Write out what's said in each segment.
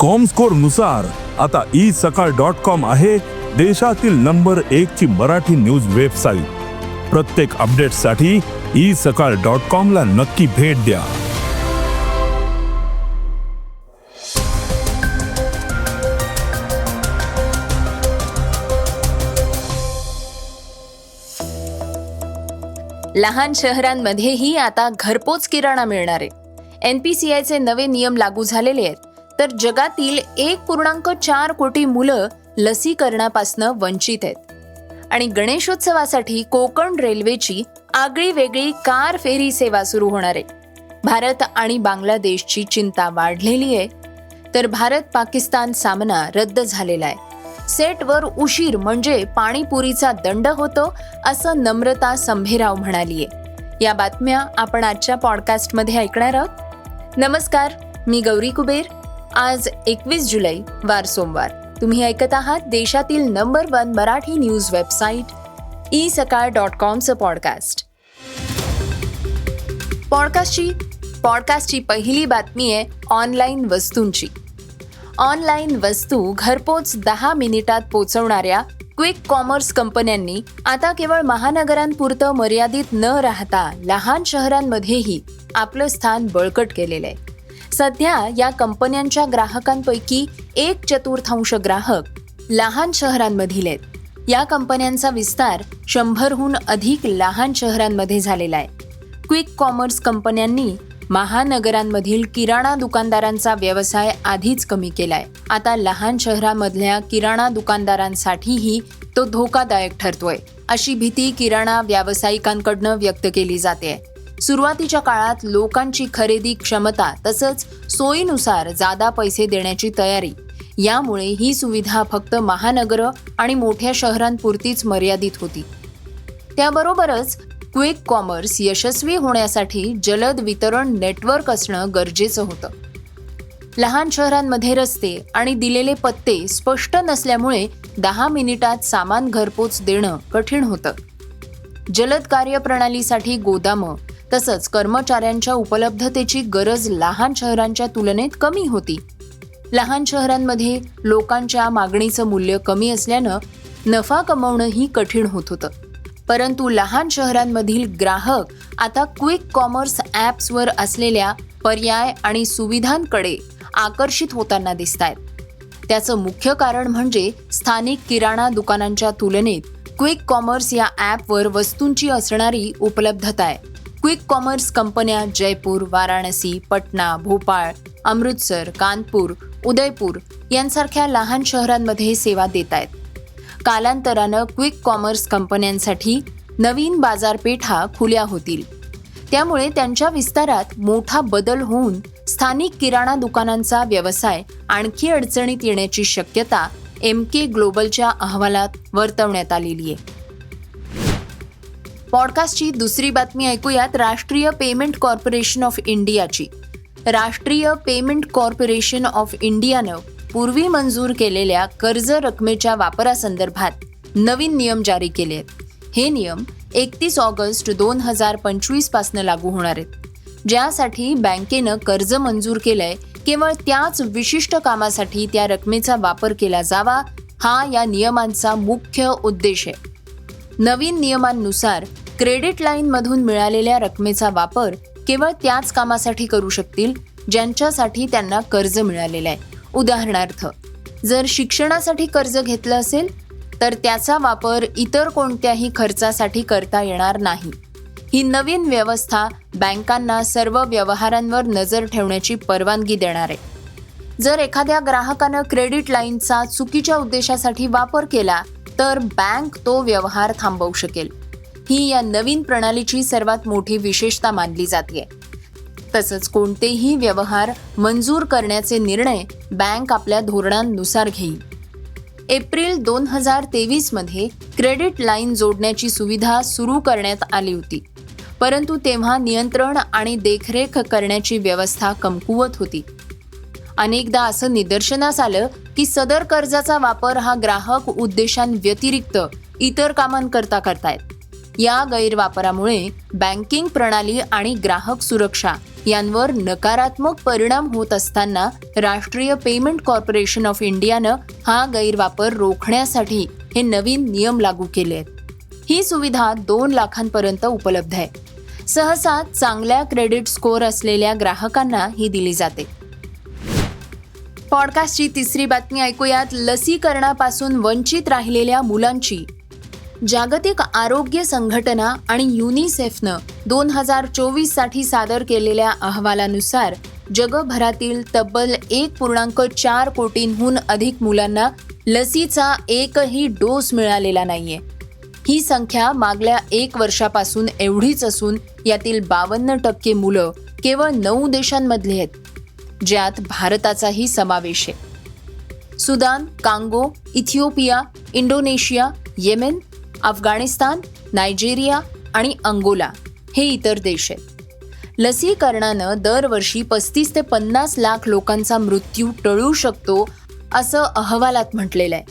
कॉमस्कोरनुसार आता E Sakal dot com आहे देशातील नंबर एक ची मराठी न्यूज वेबसाईट प्रत्येक अपडेटसाठी ई सकाळ डॉट कॉम ला नक्की भेट द्या. लहान शहरांमध्येही आता घरपोच किराणा मिळणार आहे. एनपीसीआयचे नवे नियम लागू झालेले आहेत. तर जगातील एक पूर्णांक चार कोटी मुलं लसीकरणापासनं वंचित आहेत. आणि गणेशोत्सवासाठी कोकण रेल्वेची आगळी वेगळी कार फेरी सेवा सुरू होणार आहे. भारत आणि बांगलादेशची चिंता वाढलेली आहे. तर भारत पाकिस्तान सामना रद्द झालेला आहे. सेटवर उशीर म्हणजे पाणीपुरीचा दंड होतो असं नम्रता संभेराव म्हणालीये या बातम्या आपण आजच्या पॉडकास्टमध्ये ऐकणार आहोत. नमस्कार मी गौरी कुबेर. आज एकवीस जुलै वार सोमवार. तुम्ही ऐकत आहात देशातील number one Marathi news website e Sakal dot कॉमचं podcast पॉडकास्टची पॉडकास्टची पहिली बातमी आहे ऑनलाईन वस्तूंची. ऑनलाईन वस्तू घरपोच दहा मिनिटात पोचवणाऱ्या क्विक कॉमर्स कंपन्यांनी आता केवळ महानगरांपुरतं मर्यादित न राहता लहान शहरांमध्येही आपलं स्थान बळकट केलेलं आहे. सध्या या कंपन्यांच्या ग्राहकांपैकी एक चतुर्थांश ग्राहक लहान शहरांमधील आहेत. या कंपन्यांचा विस्तार शंभरहून अधिक लहान शहरांमध्ये झालेला आहे. क्विक कॉमर्स कंपन्यांनी महानगरांमधील किराणा दुकानदारांचा व्यवसाय आधीच कमी केलाय. आता लहान शहरामधल्या किराणा दुकानदारांसाठीही तो धोकादायक ठरतोय अशी भीती किराणा व्यावसायिकांकडनं व्यक्त केली जाते. सुरुवातीच्या काळात लोकांची खरेदी क्षमता तसंच सोयीनुसार जादा पैसे देण्याची तयारी. यामुळे ही सुविधा फक्त महानगर आणि मोठ्या शहरांपुरतीच मर्यादित होती. त्याबरोबरच क्विक कॉमर्स यशस्वी होण्यासाठी जलद वितरण नेटवर्क असणं गरजेचं होतं. लहान शहरांमध्ये रस्ते आणि दिलेले पत्ते स्पष्ट नसल्यामुळे दहा मिनिटात सामान घरपोच देणं कठीण होतं. जलद कार्यप्रणालीसाठी गोदामं तसंच कर्मचाऱ्यांच्या उपलब्धतेची गरज लहान शहरांच्या तुलनेत कमी होती. लहान शहरांमध्ये लोकांच्या मागणीचं मूल्य कमी असल्यानं नफा कमवणंही कठीण होत होतं. परंतु लहान शहरांमधील ग्राहक आता क्विक कॉमर्स ॲप्सवर असलेल्या पर्याय आणि सुविधांकडे आकर्षित होताना दिसत आहेत त्याचं मुख्य कारण म्हणजे स्थानिक किराणा दुकानांच्या तुलनेत क्विक कॉमर्स या ॲपवर वस्तूंची असणारी उपलब्धता आहे. क्विक कॉमर्स कंपन्या जयपूर वाराणसी पटना भोपाळ अमृतसर कानपूर उदयपूर यांसारख्या लहान शहरांमध्ये सेवा देत आहेत. कालांतरानं क्विक कॉमर्स कंपन्यांसाठी नवीन बाजारपेठा खुल्या होतील. त्यामुळे त्यांच्या विस्तारात मोठा बदल होऊन स्थानिक किराणा दुकानांचा व्यवसाय आणखी अडचणीत येण्याची शक्यता एम के ग्लोबलच्या अहवालात वर्तवण्यात आलेली आहे. पॉडकास्टची दुसरी बातमी ऐकूयात. राष्ट्रीय पेमेंट कॉर्पोरेशन ऑफ इंडियाची. राष्ट्रीय पेमेंट कॉर्पोरेशन ऑफ इंडियानं पूर्वी मंजूर केलेल्या कर्ज रकमेच्या वापरासंदर्भात नवीन नियम जारी केले आहेत. हे नियम एकतीस ऑगस्ट दोन हजार पंचवीस पासनं लागू होणार आहेत. ज्यासाठी बँकेनं कर्ज मंजूर केलंय केवळ त्याच विशिष्ट कामासाठी त्या रकमेचा वापर केला जावा हा या नियमांचा मुख्य उद्देश आहे. नवीन नियमांनुसार क्रेडिट लाईनमधून मिळालेल्या रकमेचा वापर केवळ त्याच कामासाठी करू शकतील ज्यांच्यासाठी त्यांना कर्ज मिळालेलं आहे. उदाहरणार्थ जर शिक्षणासाठी कर्ज घेतलं असेल तर त्याचा वापर इतर कोणत्याही खर्चासाठी करता येणार नाही. ही नवीन व्यवस्था बँकांना सर्व व्यवहारांवर नजर ठेवण्याची परवानगी देणार आहे. जर एखाद्या ग्राहकानं क्रेडिट लाईनचा चुकीच्या उद्देशासाठी वापर केला तर बँक तो व्यवहार थांबवू शकेल. ही या नवीन प्रणालीची सर्वात मोठी विशेषता मानली जाते. तसंच कोणतेही व्यवहार मंजूर करण्याचे निर्णय बँक आपल्या धोरणांनुसार घेईल. एप्रिल दोन हजार तेवीसमध्ये क्रेडिट लाईन जोडण्याची सुविधा सुरू करण्यात आली होती. परंतु तेव्हा नियंत्रण आणि देखरेख करण्याची व्यवस्था कमकुवत होती. अनेकदा असं निदर्शनास आलं की सदर कर्जाचा वापर हा ग्राहक उद्देशांव्यतिरिक्त इतर कामांकरता करतायत. या गैरवापरामुळे बँकिंग प्रणाली आणि ग्राहक सुरक्षा यांवर नकारात्मक परिणाम होत असताना राष्ट्रीय पेमेंट कॉर्पोरेशन ऑफ इंडियानं हा गैरवापर रोखण्यासाठी हे नवीन नियम लागू केले आहेत. ही सुविधा दोन लाखांपर्यंत उपलब्ध आहे. सहसा चांगल्या क्रेडिट स्कोअर असलेल्या ग्राहकांना ही दिली जाते. पॉडकास्टची तिसरी बातमी ऐकूयात. लसीकरणापासून वंचित राहिलेल्या मुलांची जागतिक आरोग्य संघटना आणि युनिसेफनं दोन हजार चोवीससाठी सादर केलेल्या अहवालानुसार जगभरातील तब्बल एक पूर्णांक चार कोटींहून अधिक मुलांना लसीचा एकही डोस मिळालेला नाहीये. ही संख्या मागल्या एक वर्षापासून एवढीच असून यातील बावन्न टक्के मुलं केवळ नऊ देशांमधली आहेत ज्यात भारताचाही समावेश आहे. Sudan Congo Ethiopia Indonesia Yemen Afghanistan Nigeria आणि अंगोला हे इतर देश आहेत. लसीकरणानं दरवर्षी पस्तीस ते पन्नास लाख लोकांचा मृत्यू टळू शकतो असं अहवालात म्हटलेलं आहे.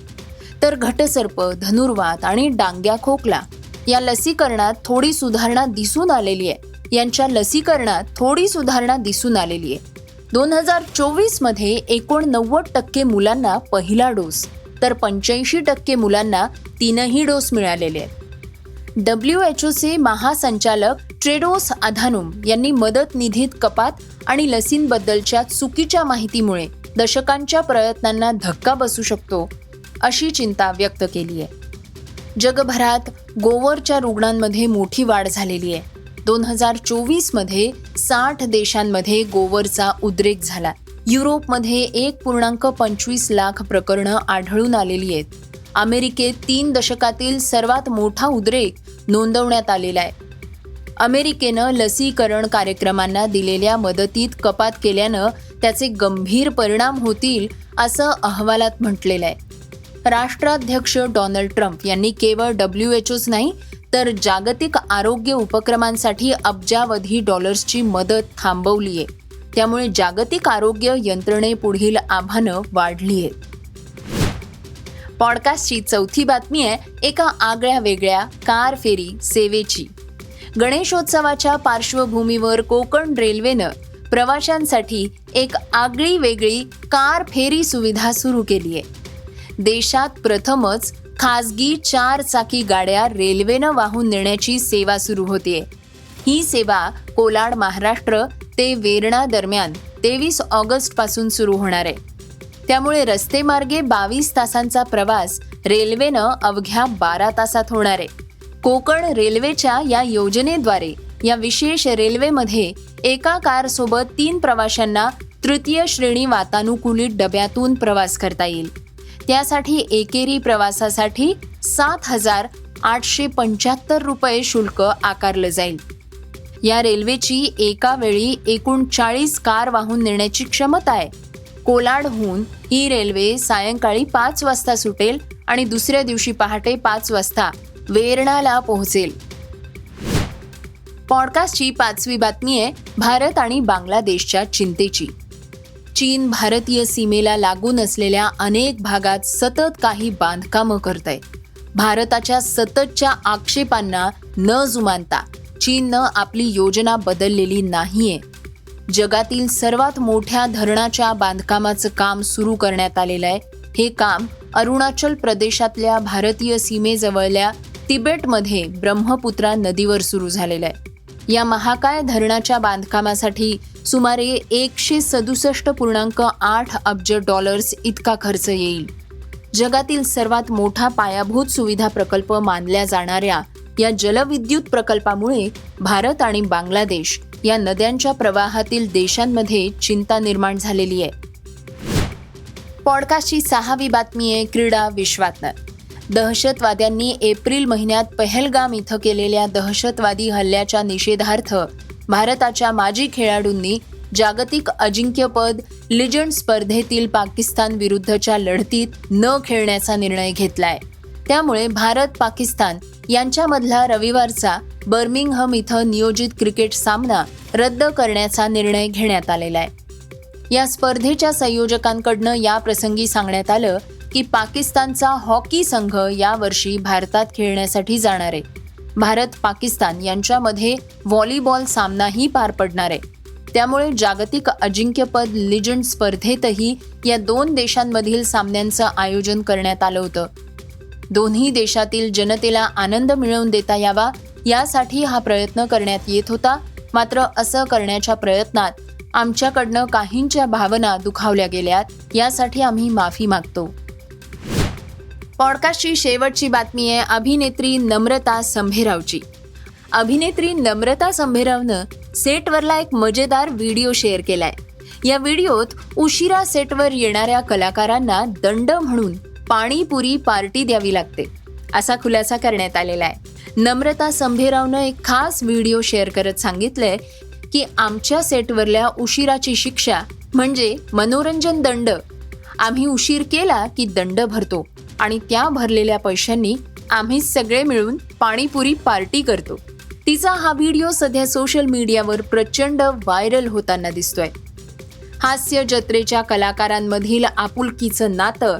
तर घटसर्प धनुर्वात आणि डांग्या खोकला या लसीकरणात थोडी सुधारणा दिसून आलेली आहे. यांच्या लसीकरणात थोडी सुधारणा दिसून आलेली आहे. दोन हजार चोवीसमध्ये एकोणनव्वद टक्के मुलांना पहिला डोस तर पंच्याऐंशी टक्के मुलांना तीनही डोस मिळालेले आहेत. डब्ल्यू एच ओचे महासंचालक ट्रेडोस अधानुम यांनी मदत निधीत कपात आणि लसींबद्दलच्या चुकीच्या माहितीमुळे दशकांच्या प्रयत्नांना धक्का बसू शकतो अशी चिंता व्यक्त केली आहे. जगभरात गोवरच्या रुग्णांमध्ये मोठी वाढ झालेली आहे. दोन हजार चोवीसमध्ये साठ देशांमध्ये गोवरचा उद्रेक झाला. युरोपमध्ये एक पूर्णांक पंचवीस लाख प्रकरणं आढळून आलेली आहेत. अमेरिकेत तीन दशकातील सर्वात मोठा उद्रेक नोंदवण्यात आलेला आहे. अमेरिकेनं लसीकरण कार्यक्रमांना दिलेल्या मदतीत कपात केल्यानं त्याचे गंभीर परिणाम होतील असं अहवालात म्हटलेलं आहे. राष्ट्राध्यक्ष डोनाल्ड ट्रम्प यांनी केवळ डब्ल्यू एच ओच नाही तर जागतिक आरोग्य उपक्रमांसाठी अब्जावधी डॉलर्सची मदत थांबवली आहे त्यामुळे जागतिक आरोग्य यंत्रणेपुढील आव्हानं वाढली आहेत पॉडकास्टची चौथी बातमी आहे एका आगळ्या वेगळ्या कार फेरी सेवेची. गणेशोत्सवाच्या पार्श्वभूमीवर कोकण रेल्वेनं प्रवाशांसाठी एक आगळी वेगळी कार फेरी सुविधा सुरू केली आहे देशात प्रथमच खासगी चार चाकी गाड्या रेल्वेनं वाहून नेण्याची सेवा सुरू होतीये. ही सेवा कोलाड महाराष्ट्र ते वेरणा दरम्यान तेवीस ऑगस्टपासून सुरू होणार आहे. त्यामुळे रस्तेमार्गे बावीस तासांचा प्रवास रेल्वेनं अवघ्या बारा तासात होणार आहे. कोकण रेल्वेच्या या योजनेद्वारे या विशेष रेल्वेमध्ये एका कारसोबत तीन प्रवाशांना तृतीय श्रेणी वातानुकूलित डब्यातून प्रवास करता येईल. त्यासाठी एकेरी प्रवासासाठी सात हजार आठशे पंच्याहत्तर रुपये शुल्क आकारलं जाईल. या रेल्वेची एका वेळी एकूण चाळीस कार वाहून नेण्याची क्षमता आहे. कोलाडहून ही रेल्वे सायंकाळी पाच वाजता सुटेल आणि दुसऱ्या दिवशी पहाटे पाच वाजता वेर्णाला पोहोचेल. पॉडकास्टची पाचवी बातमी आहे भारत आणि बांगलादेशच्या चिंतेची. चीन भारतीय सीमेला लागून असलेल्या अनेक भागात सतत काही बांधकामं करत आहे भारताच्या सततच्या आक्षेपांना न जुमानता चीननं आपली योजना बदललेली नाहीये. जगातील सर्वात मोठ्या धरणाच्या बांधकामाचं काम सुरू करण्यात आलेलं आहे. हे काम अरुणाचल प्रदेशातल्या भारतीय सीमेजवळल्या तिबेटमध्ये ब्रह्मपुत्रा नदीवर सुरू झालेलं आहे. या महाकाय धरणाच्या बांधकामासाठी सुमारे एकशे सदुसष्ट पूर्णांक आठ अब्ज डॉलर्स इतका खर्च येईल. जगातील सर्वात मोठा पायाभूत सुविधा प्रकल्प मानल्या जाणाऱ्या या जलविद्युत प्रकल्पामुळे भारत आणि बांगलादेश या नद्यांच्या प्रवाहातील देशांमध्ये चिंता निर्माण झालेली आहे. पॉडकास्टची सहावी बातमी आहे क्रीडा विश्वातनं. दहशतवाद्यांनी एप्रिल महिन्यात पहलगाम इथं केलेल्या दहशतवादी हल्ल्याच्या निषेधार्थ भारताच्या माजी खेळाडूंनी जागतिक अजिंक्यपद लिजंड स्पर्धेतील पाकिस्तान विरुद्धच्या लढतीत न खेळण्याचा निर्णय घेतलाय. त्यामुळे भारत पाकिस्तान यांच्यामधला रविवारचा बर्मिंगहम इथं नियोजित क्रिकेट सामना रद्द करण्याचा निर्णय घेण्यात आलेला आहे. या स्पर्धेच्या संयोजकांकडनं या प्रसंगी सांगण्यात आलं की पाकिस्तानचा हॉकी संघ यावर्षी भारतात खेळण्यासाठी जाणार आहे. भारत पाकिस्तान यांच्यामध्ये व्हॉलीबॉल सामनाही पार पडणार आहे. त्यामुळे जागतिक अजिंक्यपद लिजंड स्पर्धेतही या दोन देशांमधील सामन्यांचं आयोजन करण्यात आलं होतं. दोन्ही देशातील जनतेला आनंद मिळवून देता यावा यासाठी हा प्रयत्न करण्यात येत होता. मात्र असं करण्याच्या प्रयत्नात आमच्याकडनं काहींच्या भावना दुखावल्या गेल्यात यासाठी आम्ही माफी मागतो. पॉडकास्टची शेवटची बातमी आहे अभिनेत्री नम्रता संभेरावची. अभिनेत्री नम्रता संभेरावनं सेटवरला एक मजेदार व्हिडिओ शेअर केलाय. या व्हिडिओत उशिरा सेटवर येणाऱ्या कलाकारांना दंड म्हणून पाणीपुरी पार्टी द्यावी लागते. असा खुलासा करण्यात आलेला आहे. नम्रता संभेरावनं एक खास व्हिडिओ शेअर करत सांगितलंय की आमच्या सेटवरल्या उशिराची शिक्षा म्हणजे मनोरंजन दंड. आम्ही उशीर केला की दंड भरतो आणि त्या भरलेल्या पैशांनी आम्ही सगळे मिळून पाणीपुरी पार्टी करतो. तिचा हा व्हिडिओ सध्या सोशल मीडियावर प्रचंड व्हायरल होताना दिसतोय. हास्य जत्रेच्या कलाकारांमधील आपुलकीचं नातं